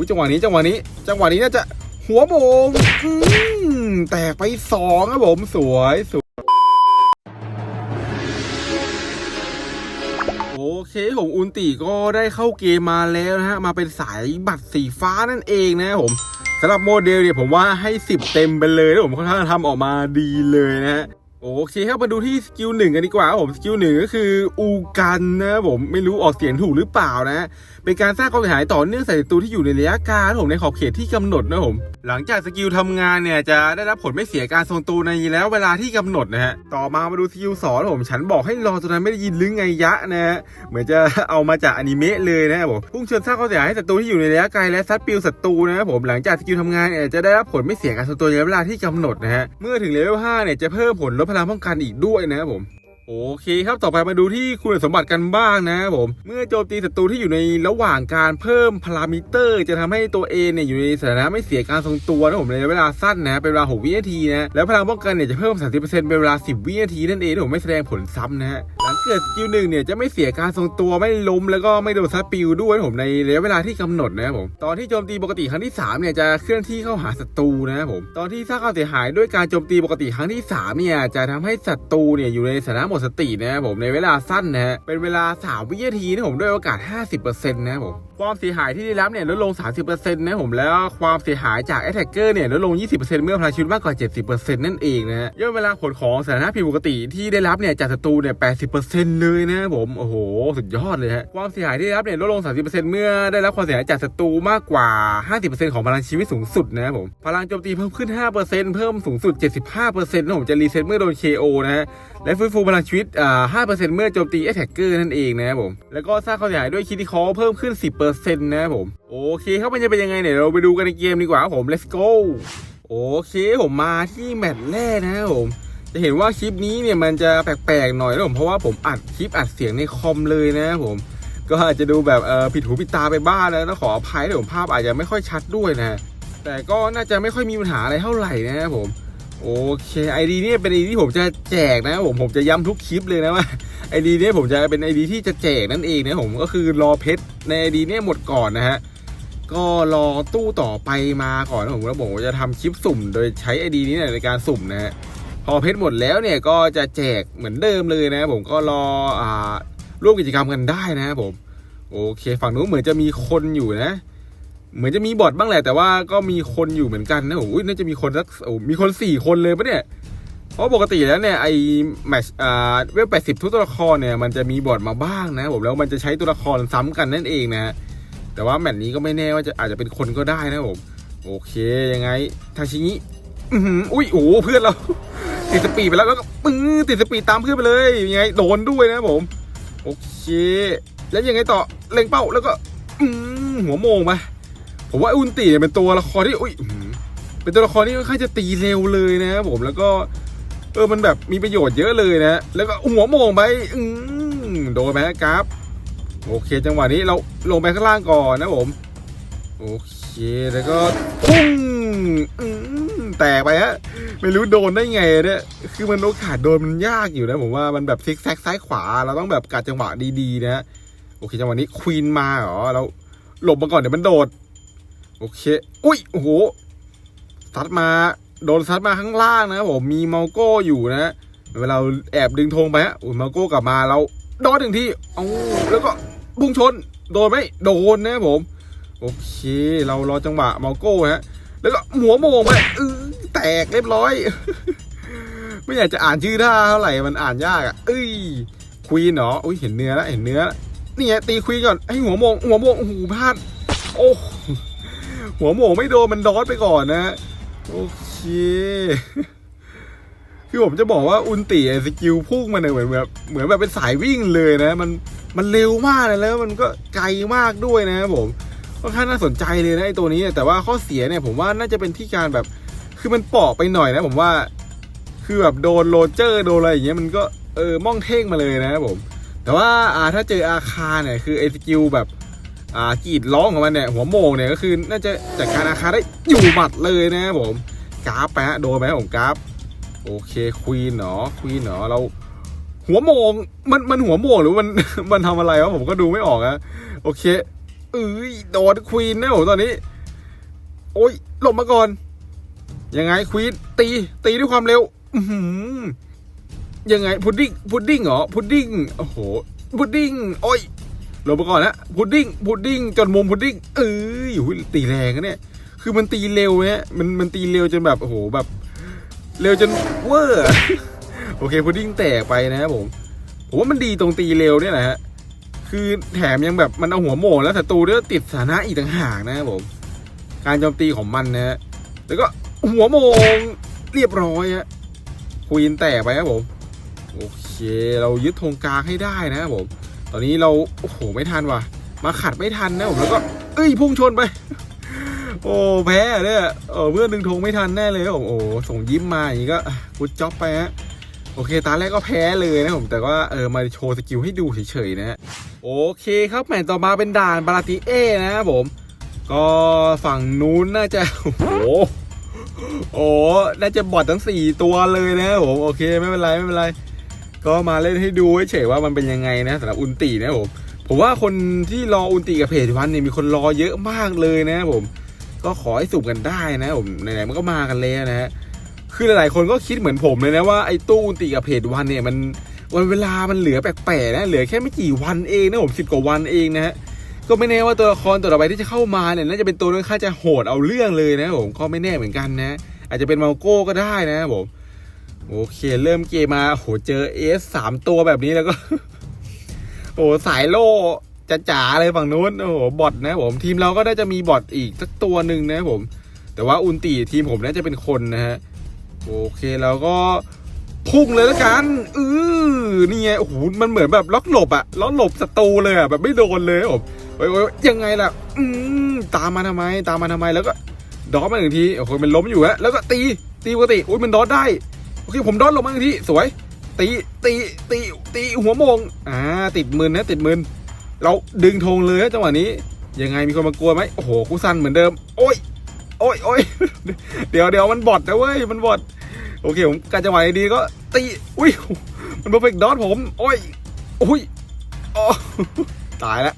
อุ้ยจังหวะนี้จังหวะนี้ จังหวะนี้น่าจะหัวโมงอืมแตกไปสองครับผมสวยสวยโอเคผมอุนติก็ได้เข้าเกมมาแล้วนะฮะ มาเป็นสายบัตรสีฟ้านั่นเองนะครับผมสำหรับโมเดลเนี่ยผมว่าให้ 10 เต็มไปเลยนะผมค่อนข้างทำออกมาดีเลยนะฮะ โอเคครับมาดูที่สกิลหนึ่งกันดีกว่าผมสกิลหนึ่งก็คืออูกันนะผมไม่รู้ออกเสียงถูกหรือเปล่านะ เป็นการสร้างความเสียหายต่อเนื่องใส่ศัตรูที่อยู่ในระยะกลางครับผมในขอบเขตที่กำหนดนะผมหลังจากสกิลทำงานเนี่ยจะได้รับผลไม่เสียการทรงตัวในแล้วเวลาที่กำหนดนะฮะต่อมามาดูสกิลสองผมฉันบอกให้รอจนนั้นไม่ได้ยินหรือไงยะนะฮะเหมือนจะเอามาจากอนิเมะเลยนะผมพุ่งเชนสร้างความเสียหายให้ศัตรูที่อยู่ในระยะไกลและซัดปิวศัตรูนะครับผมหลังจากสกิลทำงานเนี่ยจะได้รับผลไม่เสียการทรงตัวในเวลาที่กำหนดนะฮะเมื่อถึงเลเวล5เนี่ยจะเพิ่มผลลดพลังป้องกันอีกด้วยนะครับผม โอเคครับ ต่อไปมาดูที่คุณสมบัติกันบ้างนะครับผม เมื่อโจมตีศัตรูที่อยู่ในระหว่างการเพิ่มพารามิเตอร์ จะทำให้ตัวเองเนี่ยอยู่ในสถานะไม่เสียการทรงตัวนะผมในเวลาสั้นนะ เป็นเวลา 6 วินาทีนะ แล้วพลังป้องกันเนี่ยจะเพิ่ม 30%เป็นเวลา 10 วินาทีนั่นเองผมไม่แสดงผลซ้ำนะฮะ หลังเกิดสกิลหนึ่งเนี่ยจะไม่เสียการทรงตัวไม่ล้มแล้วก็ไม่โดนซัดปิวด้วยผมในระยะเวลาที่กำหนดนะครับผม ตอนที่โจมตีปกติครั้งที่สามเนี่ยจะเคลื่อนที่เข้าหาศัตรูนะครับผม ตอนที่สร้างความเสียหายด้วยการโจมตีปกติครั้งที่สามเนี่ยจะทำให้ศัตรูเนี่ยอยู่ในสถานะหมดสตินะครับผมในเวลาสั้นนะฮะเป็นเวลา 3 วินาทีนะผมด้วยโอกาส 50%นะครับผม ความเสียหายที่ได้รับเนี่ยลดลง 30%นะผมแล้วความเสียหายจากแอตแทกเกอร์เนี่ยลดลง 20%เมื่อพลังชีวิตมากกว่า 70%นั่นเองนะฮะย่อเวลาผลของสถานะผิดปกติที่ได้รับเนี่ยจากศัตรูเนี่ย 80%เลยนะผมโอ้โหสุดยอดเลยฮะความเสียหายที่ได้รับเนี่ยลดลง 30%เมื่อได้รับความเสียหายจากศัตรูมากกว่า 50%ของพลังชีวิตสูงสุดนะครับผมพลังโจมตีเพิ่มขึ้น 5%เพิ่มสูงสุด 75%นะผมจะรีเซ็ตเมื่อโดน KO นะฮะและฟื้นฟูพลังชีวิตอ่า5%เมื่อโจมตีแอ t แทกเกอร์นั่นเองนะครับผมแล้วก็สร้างความเสียหายด้วยคิติคอเพิ่มขึ้น 10%นะครับผม โอเคครับมันจะเป็นยังไงเนี่ยเราไปดูกันในเกมดีกว่าผม let's go โอเคผมมาที่แมตช์แรกนะผม จะเห็นว่าคลิปนี้เนี่ยมันจะแปลกๆหน่อยนะผมเพราะว่าผมอัดคลิปอัดเสียงในคอมเลยนะผม ก็อาจจะดูแบบเออผิดหูผิดตาไปบ้างแล้วต้องขออภัยด้วยผมภาพอาจจะไม่ค่อยชัดด้วยนะ แต่ก็น่าจะไม่ค่อยมีปัญหาอะไรเท่าไหร่นะครับผมโอเคไอดีนี่เป็นไอดีที่ผมจะแจกนะผมผมจะย้ำทุกคลิปเลยนะว่า ไอดีนี้ผมจะเป็นไอดีที่จะแจกนั่นเองนะผมก็คือรอเพชรในไอดีนี้หมดก่อนนะฮะก็รอตู้ต่อไปมาก่อนนะผมแล้วผมจะทำคลิปสุ่ม โดยใช้ไอดีนี้ในการสุ่มนะฮะพอเพชรหมดแล้วเนี่ยก็จะแจกเหมือนเดิมเลยนะ ผมก็รออ่าร่วมกิจกรรมกันได้นะครับผม โอเค ฝั่งนู้นเหมือนจะมีคนอยู่นะ เหมือนจะมีบอทบ้างแหละแต่ว่าก็มีคนอยู่เหมือนกันนะโอ้ยน่าจะมีคนสักโอ้มีคนสี่คนเลยปะเนี่ย เพราะปกติแล้วเนี่ยไอแมชอ่าเว็บแปดสิบทุกตัวละครเนี่ยมันจะมีบอทมาบ้างนะผมแล้วมันจะใช้ตัวละครซ้ำกันนั่นเองนะฮะแต่ว่าแมตช์นี้ก็ไม่แน่ว่าจะอาจจะเป็นคนก็ได้นะผมโอเคยังไงทาชิงิอื้อหืออุ้ยโอ้เพื่อนเราติดสปีดไปแล้วแล้วก็ปึ้งติดสปีดตามเพื่อนไปเลยยังไงโดนด้วยนะผม โอเค แล้วยังไงต่อเล็งเป้าแล้วก็อืหัวโมงไปผมว่าอุนติเนี่ยเป็นตัวละครที่อุ้ยเป็นตัวละครที่ค่อนข้างจะตีเร็วเลยนะครับผมแล้วก็ เออมันแบบมีประโยชน์เยอะเลยนะ แล้วก็หัวโมงไปอืมโดนไหมกราฟโอเคจังหวะนี้เราลงไปข้างล่างก่อนนะผม โอเคแล้วก็พุ่งอืมแตกไปฮะไม่รู้โดนได้ไงเนี่ยคือมันโอกาสโดนมันยากอยู่นะผมว่ามันแบบซิกแซกซ้ายขวาเราต้องแบบกัดจังหวะดีๆนะโอเคจังหวะนี้ควีนมาเหรอเราหลบมาก่อนเดี๋ยวมันโดด โอเค อุ้ยโอ้โหซัดมา โดนซัดมาข้างล่างนะผมมีเมาโก้อยู่นะเวลาแอบดึงธงไปฮะอุ้ยเมาโก้กลับมาเราโดนหนึ่งที่เอาแล้วก็บุ้งชน โดนไหมโดนนะผม โอเค เรารอจังหวะเมาโก้ฮะ แล้วก็หัวโมงไปเออแตกเรียบร้อย ไม่อยากจะอ่านชื่อท่าเท่าไหร่มันอ่านยากอะเอ้ยควีนเหรออุ้ยเห็นเนื้อแล้วเห็นเนื้อนี่ไงตีควีนก่อนให้หัวโมงหัวโมงโอ้โหพลาดโอ้หัวโมงไม่โดนมันดอสไปก่อนนะ โอเค คือผมจะบอกว่าอุนติไอสกิลพุ่งมันเนี่ยเหมือนแบบเหมือนแบบเป็นสายวิ่งเลยนะ มันมันเร็วมากเลยแล้วมันก็ไกลมากด้วยนะครับผมค่อนข้างน่าสนใจเลยนะไอตัวนี้แต่ว่าข้อเสียเนี่ยผมว่าน่าจะเป็นที่การแบบ คือมันเปาะไปหน่อยนะผมว่า คือแบบโดนโรเจอร์โดนอะไรอย่างเงี้ยมันก็เออม่องเท่งมาเลยนะครับผม แต่ว่าอ่าถ้าเจออาคาเนี่ยคือไอสกิลแบบ กรีดร้องของมันเนี่ยหัวโมงเนี่ยก็คือน่าจะจัดการอาคาได้อยู่หมัดเลยนะครับผมกราฟไปฮะโดนไหมผมกราฟโอเคควีนเนาะควีนเนาะเราหัวโมงมันมันหัวโมงหรือมันมันทำอะไรวะผมก็ดูไม่ออกอะโอเคเอ้ยโดนควีนนะผมตอนนี้ โอ้ยหลบมาก่อน ยังไงควีนตีตีด้วยความเร็วอืยังไงพุดดิ้งพุดดิ้งเหรอพุดดิ้งโอ้โหพุดดิ้งโอ้ย ลบมาก่อนนะพุดดิ้งพุดดิ้งจนมุมพุดดิ้งเอ้ยโอ้ยตีแรงนะเนี่ย คือมันตีเร็วเนี่ยมันมันตีเร็วจนแบบโอ้โหแบบ เร็วจนเวอร์โอเคพุดดิ้งแตกไปนะครับผมผมว่ามันดีตรงตีเร็วเนี่ยแหละฮะคือแถมยังแบบมันเอาหัวโหม่แล้วศัตรูด้วยติดสถานะอีกต่างหากนะครับผม การโจมตีของมันนะฮะแล้วก็หัวโมงเรียบร้อยฮะควีนแตกไปครับผม โอเค เรายึดธงกลางให้ได้นะครับผม ตอนนี้เราโอ้โหไม่ทันว่ะ มาขัดไม่ทันนะผมแล้วก็ เอ้ยพุ่งชนไป โอ้แพ้เนี่ยเออเพื่อนดึงธงไม่ทันแน่เลยผมโอ้ส่งยิ้มมาอย่างนี้ก็กูจ็อบไปฮะโอเคตาแรกก็แพ้เลยนะผมแต่ว่าเออมาโชว์สกิลให้ดูเฉยๆนะฮะโอเคครับแมตช์ต่อมาเป็นด่านบาราติเอนะครับผม ก็ฝั่งนู้นน่าจะโอ้โหโอ้น่าจะบอดทั้งสี่ตัวเลยนะผมโอเคไม่เป็นไรไม่เป็นไร ก็มาเล่นให้ดูเฉยว่ามันเป็นยังไงนะสำหรับอุนตีนะผมผมว่าคนที่รออุนตีกับเพจวันเนี่ยมีคนรอเยอะมากเลยนะผมก็ขอให้สุ่มกันได้นะผมไหนๆมันก็มากันแล้วนะฮะคือหลายๆคนก็คิดเหมือนผมเลยนะว่าไอ้ตู้อุนตีกับเพจวันเนี่ยมันวันเวลามันเหลือแปลกๆนะเหลือแค่ไม่กี่วันเองนะผมสิบกว่าวันเองนะฮะก็ไม่แน่ว่าตัวละครตัวต่อไปที่จะเข้ามาเนี่ยน่าจะเป็นตัวที่ค่าจะโหดเอาเรื่องเลยนะผมก็ไม่แน่เหมือนกันนะ อาจจะเป็นมาโก้ก็ได้นะผม โอเค เริ่มเกมมาโหเจอเอสสามตัวแบบนี้แล้วก็ โอ้สายโล่จะจ๋าๆเลยฝั่งนู้นโอ้โหบอทนะผมทีมเราก็น่าจะมีบอทอีกสักตัวหนึ่งนะผม แต่ว่าอุนตีทีมผมน่าจะเป็นคนนะฮะโอเคเราก็พุ่งเลยแล้วกันอือนี่ไงโอ้โหมันเหมือนแบบล็อกหลบอะล็อกหลบศัตรูเลยอะแบบไม่โดนเลยผมโอ้ยยังไงล่ะ อืมตามมาทำไม ตามมาทำไมแล้วก็ดอทมาหนึ่งทีโอ้โหมันล้มอยู่ฮะแล้วก็ตีตีปกติอุ้ยมันดอทได้ โอเคผมดอทลงมางทีสวย ตีตีตีตีหัวโมงอ่าติดมือนะติดมือเราดึงธงเลยจังหวะนี้ ยังไงมีคนมากลัวไหมโอ้โหกูสั้นเหมือนเดิม โอ้ยโอ้ยโอ้ยเดี๋ยวเดี๋ยวมันบอดนะเว้ยมันบอดโอเคผมการจังหวะดีก็ตีอุ้ยมันเพอร์เฟกดอทผม โอ้ยโอ้ยอ๋อตายแล้ว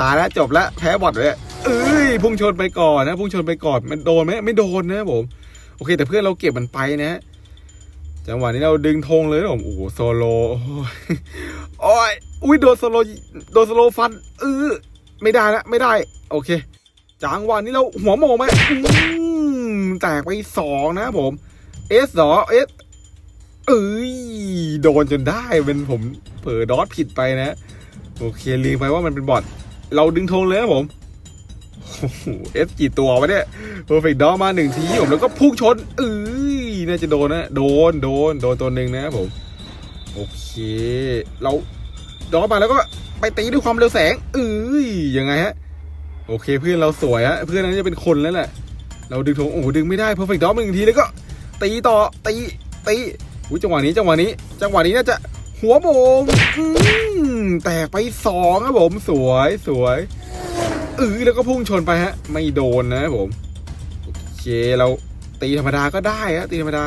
ตายแล้วจบแล้วแพ้บอทเลยเอ้ยพุ่งชนไปก่อนนะพุ่งชนไปก่อนมันโดนไหมไม่โดนนะผม โอเค แต่เพื่อนเราเก็บมันไปนะ จังหวะนี้เราดึงธงเลยนะผมโอ้โหโซโลโอ้ยโอ้ยอุ้ยโดนโซโลโดนโซโลฟันเออไม่ได้ละไม่ได้ โอเคจังหวะนี้เราหัวโมไหมอืมแตกไปสองนะผมเอสเหรอเอสเอ้ยโดนจนได้เป็นผมเผลอดอทผิดไปนะโอเคลืมไปว่ามันเป็นบอทเราดึงธงเลยนะผมโอ้โหเอฟกี่ตัววะเนี่ยเพอร์เฟกต์ดอมาหนึ่งทีผมแล้วก็พุ่งชนเอ้ย น่าจะโดนนะ โดน โดน โดนตัวหนึ่งนะผม โอเค เราดอมาแล้วก็ไปตีด้วยความเร็วแสงเอ้ยยังไงฮะ โอเคเพื่อนเราสวยฮะ เพื่อนนั้นจะเป็นคนแล้วแหละ เราดึงธงโอ้โหดึงไม่ได้เพอร์เฟกต์ดอมาหนึ่งทีแล้วก็ ตีต่อ ตี ตีอุ้ยจังหวะนี้ จังหวะนี้ จังหวะนี้น่าจะหัวโมงอืมแตกไปสองครับผม สวยสวยเออแล้วก็พุ่งชนไปฮะ ไม่โดนนะผม โอเคเรา ตีธรรมดาก็ได้ฮะตีธรรมดา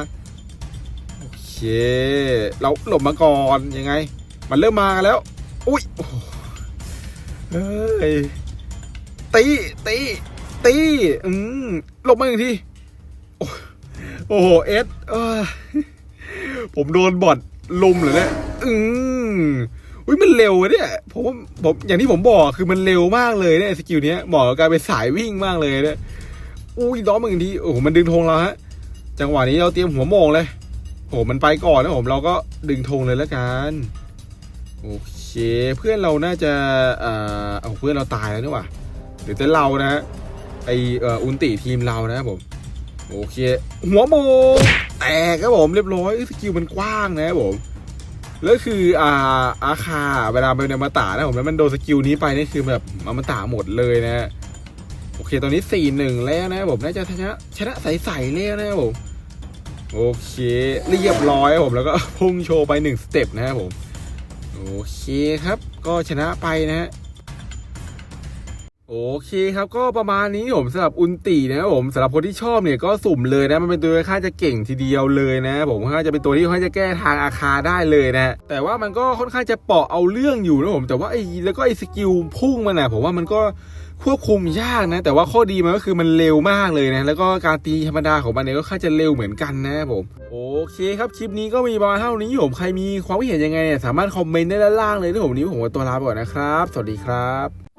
โอเค เราหลบมาก่อนยังไง มันเริ่มมากันแล้ว อุ้ยโอ้โหเฮ้ยตีตีตีอืมหลบมาหนึ่งทีโอ้โหเอสผมโดนบอดลุมเหรอเนี่ยอืมอุ้ยมันเร็วเนี่ยผมว่าผมอย่างที่ผมบอกคือมันเร็วมากเลยเนี่ยสกิลเนี้ยเหมาะกับการเป็นสายวิ่งมากเลยเนี่ย อุ้ยล้อมบางทีโอ้โหมันดึงธงเราฮะ จังหวะนี้เราเตรียมหัวโมงเลยโอ้โหมันไปก่อนนะผมเราก็ดึงธงเลยแล้วกันโอเค เพื่อนเราน่าจะเอ่อเอาเพื่อนเราตายแล้วนี่หว่าหรือแต่เรานะฮะไอเอ่ออุนติทีมเรานะครับผมโอเค หัวโมงแตกครับผมเรียบร้อยสกิลมันกว้างนะครับผมแล้วคืออ่าอาคาเวลาเป็นอมตะนะผมแล้วมันโดนสกิลนี้ไปนี่คือแบบอมตะหมดเลยนะ โอเค ตอนนี้สี่หนึ่งแล้วนะผมน่าจะชนะชนะใสๆแล้วนะผมโอเคเรียบร้อยผมแล้วก็พุ่งโชว์ไปหนึ่งสเต็ปนะครับผมโอเคครับ ก็ชนะไปนะฮะโอเคครับก็ประมาณนี้ผมสำหรับอุนตีนะผมสำหรับคนที่ชอบเนี่ยก็สุ่มเลยนะมันเป็นตัวที่ค่าจะเก่งทีเดียวเลยนะ ผมค่าจะเป็นตัวที่ค่าจะแก้ทางอาคาได้เลยนะแต่ว่ามันก็ค่อนข้างจะเปาะเอาเรื่องอยู่นะผมแต่ว่าไอ้แล้วก็ไอ้สกิลพุ่งมันนะผมว่ามันก็ ควบคุมยากนะ แต่ว่าข้อดีมันก็คือมันเร็วมากเลยนะ แล้วก็การตีธรรมดาของมันเนี่ยก็ค่าจะเร็วเหมือนกันนะครับผม โอเคครับคลิปนี้ก็มีประมาณเท่านี้ผมใครมีความคิดเห็นยังไงเนี่ยสามารถคอมเมนต์ได้ด้านล่างเลยนะผมนี้ผมขอตัวลาไปก่อนนะครับ สวัสดีครับ